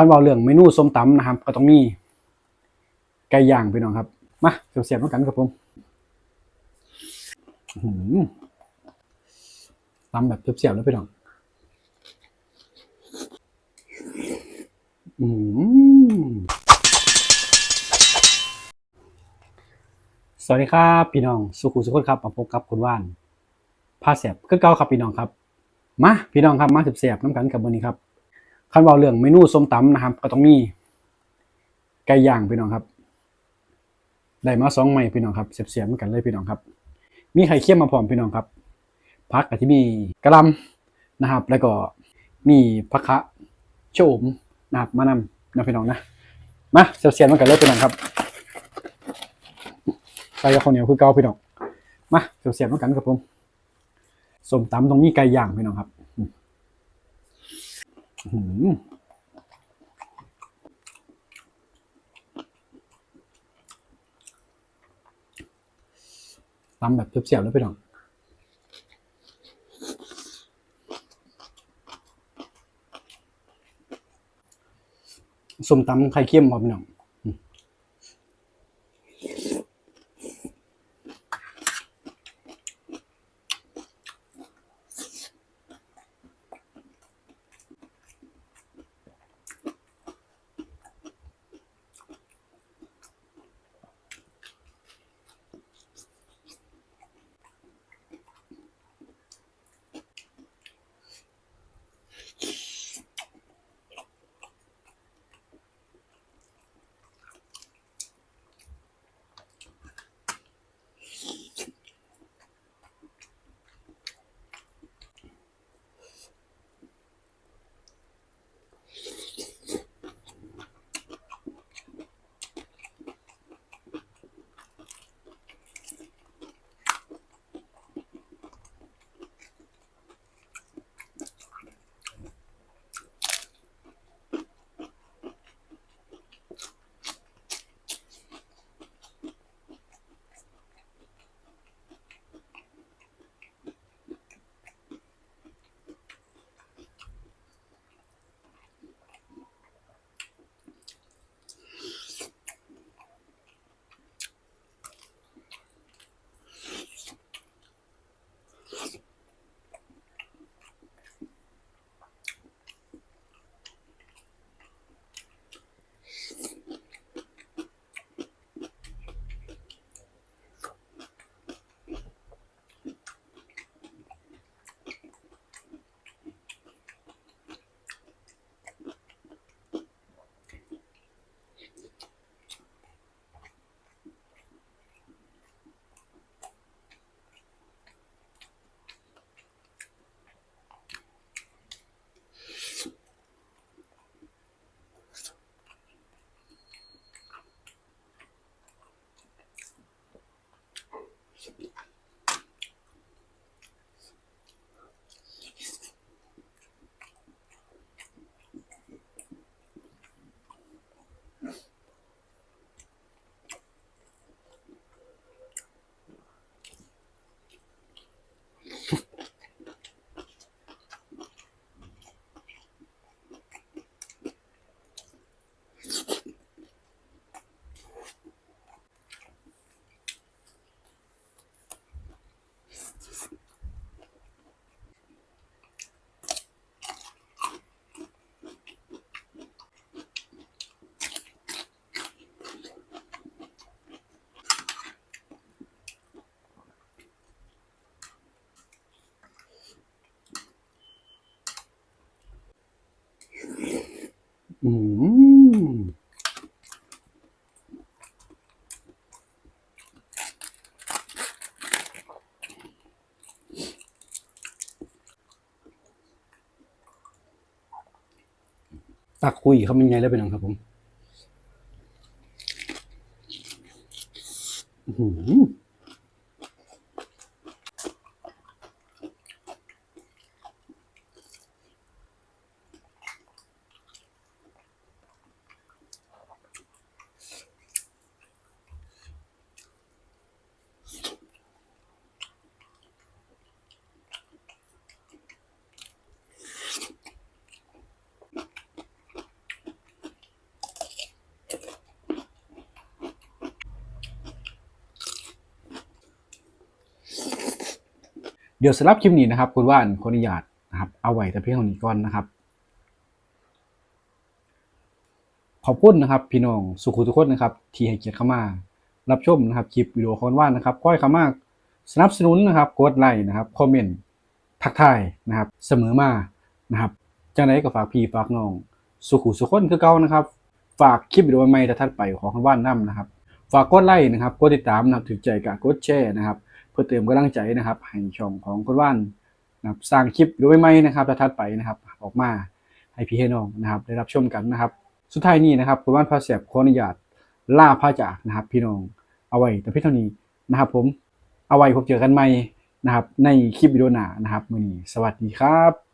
คันเว่าเรื่องเมนูส้มตำนะครับ ก็ต้องมีไก่ย่างพี่น้องครับ มาเสียบๆกันครับผมตำแบบเสียบๆแล้วพี่น้องอืมสวัสดีครับพี่น้องสุขุสุขคนครับมาพบกับคุณว่านผ้าเสียบก็เก่าครับพี่น้องครับ มาพี่น้องครับมาเสียบๆน้ำกันกับวันนี้ครับ คันเว่าเรื่องเมนูส้มตำนะครับ ก็ต้องมีไก่ย่างพี่น้องครับได้มาสองไม้พี่น้องครับเสียบๆเหมือนกันเลยพี่น้องครับ มีไข่เค็มมาพร้อมพี่น้องครับผักกับที่มีกระลำนะครับ แล้วก็มีผักคะโฉมนะครับมานำนะพี่น้องนะมาเสียบๆเหมือนกันเลยพี่น้องครับใส่กับข้าวเหนียวคือเก่าพี่น้องมาเสียบๆเหมือนกันครับผมส้มตำต้องมีไก่ย่างพี่น้องครับ ตำแบบเสียบๆแล้วไปหน่องส้มตำไข่เค็มพอไปหน่อง อืมตักคุยเขาเป็นไงแล้วเป็นยังครับผมอื้อ เดี๋ยวสำหรับคลิปนี้นะครับคุณว่านขออนุญาตนะครับ เอาไว้แต่เพียงเท่านี้ก่อนนะครับ ขอบคุณนะครับ พี่น้องสุขุทุกคนนะครับ ที่ให้เกียรติเข้ามา รับชมนะครับคลิปวิดีโอของว่านนะครับก้อยเข้ามาสนับสนุนนะครับกดไลค์นะครับคอมเมนต์ทักทายนะครับ เสมอมานะครับจังไดก็ฝากพี่ฝากน้องสุขุสุขคนคือเก่านะครับ ฝากคลิปวิดีโอใหม่ๆถัดไปของคุณว่านนํนะครับ ฝากกดไลค์นะครับกดติดตามนะครับถึงใจกับกดแชร์นะครับ พื่อเติมกำลังใจนะครับให้ช่องของคุณว่านนะครับสร้างคลิปวิดีโอใหม่นะครับถัดไปนะครับ ออกมาให้พี่ให้น้องนะครับได้รับชมกันนะครับ สุดท้ายนี้นะครับคุณว่านพาเสบขออนุญาตล่าพาจากนะครับ พี่น้องเอาไว้แต่เพียงเท่านี้นะครับ ผมเอาไว้พบเจอกันใหม่นะครับ ในคลิปวิดีโอหน้านะครับมื้อนี้สวัสดีครับ